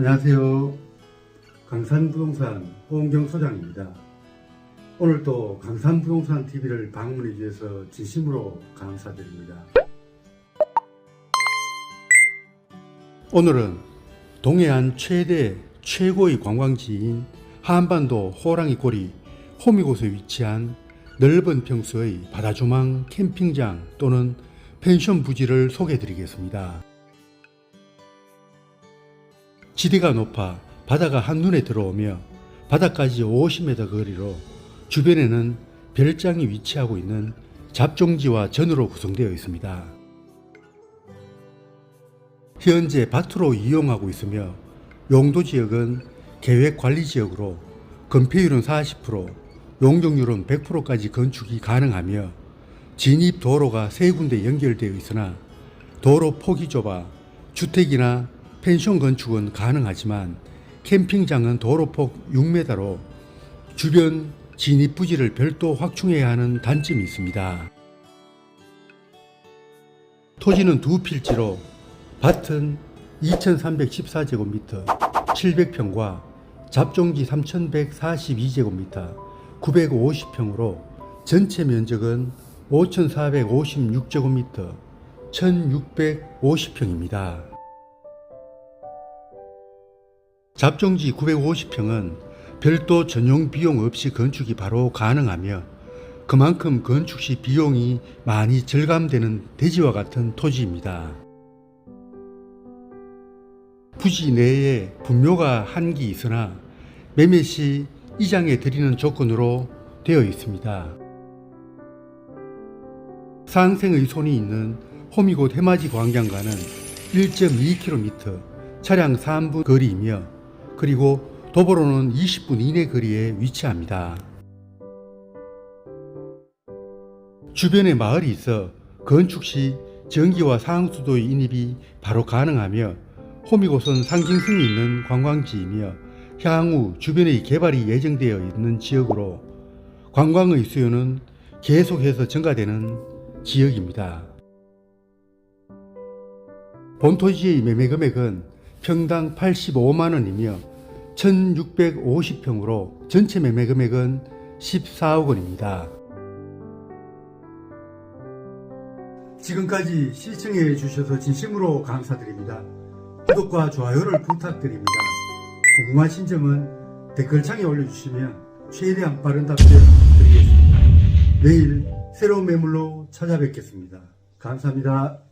안녕하세요. 강산부동산 호은경 소장입니다. 오늘 또 강산부동산 TV를 방문해 주셔서 진심으로 감사드립니다. 오늘은 동해안 최대 최고의 관광지인 한반도 호랑이 꼬리 호미곶에 위치한 넓은 평수의 바다조망 캠핑장 또는 펜션 부지를 소개해 드리겠습니다. 지대가 높아 바다가 한눈에 들어오며 바다까지 50m 거리로 주변에는 별장이 위치하고 있는 잡종지와 전으로 구성되어 있습니다. 현재 밭으로 이용하고 있으며 용도 지역은 계획 관리 지역으로 건폐율은 40%, 용적률은 100%까지 건축이 가능하며 진입 도로가 세 군데 연결되어 있으나 도로 폭이 좁아 주택이나 펜션 건축은 가능하지만 캠핑장은 도로폭 6m로 주변 진입 부지를 별도 확충해야 하는 단점이 있습니다. 토지는 두 필지로 밭은 2314제곱미터 700평과 잡종지 3142제곱미터 950평으로 전체 면적은 5456제곱미터 1650평입니다. 잡종지 950평은 별도 전용 비용 없이 건축이 바로 가능하며 그만큼 건축 시 비용이 많이 절감되는 대지와 같은 토지입니다. 부지 내에 분묘가 한 기 있으나 매매 시 이장에 드리는 조건으로 되어 있습니다. 상생의 손이 있는 호미곶 해맞이 광장과는 1.2km 차량 3분 거리이며 그리고 도보로는 20분 이내 거리에 위치합니다. 주변에 마을이 있어 건축 시 전기와 상수도의 인입이 바로 가능하며 호미곶은 상징성이 있는 관광지이며 향후 주변의 개발이 예정되어 있는 지역으로 관광의 수요는 계속해서 증가되는 지역입니다. 본토지의 매매 금액은 평당 85만 원이며 1650평으로 전체 매매 금액은 14억 원입니다. 지금까지 시청해 주셔서 진심으로 감사드립니다. 구독과 좋아요를 부탁드립니다. 궁금하신 점은 댓글창에 올려주시면 최대한 빠른 답변 드리겠습니다. 내일 새로운 매물로 찾아뵙겠습니다. 감사합니다.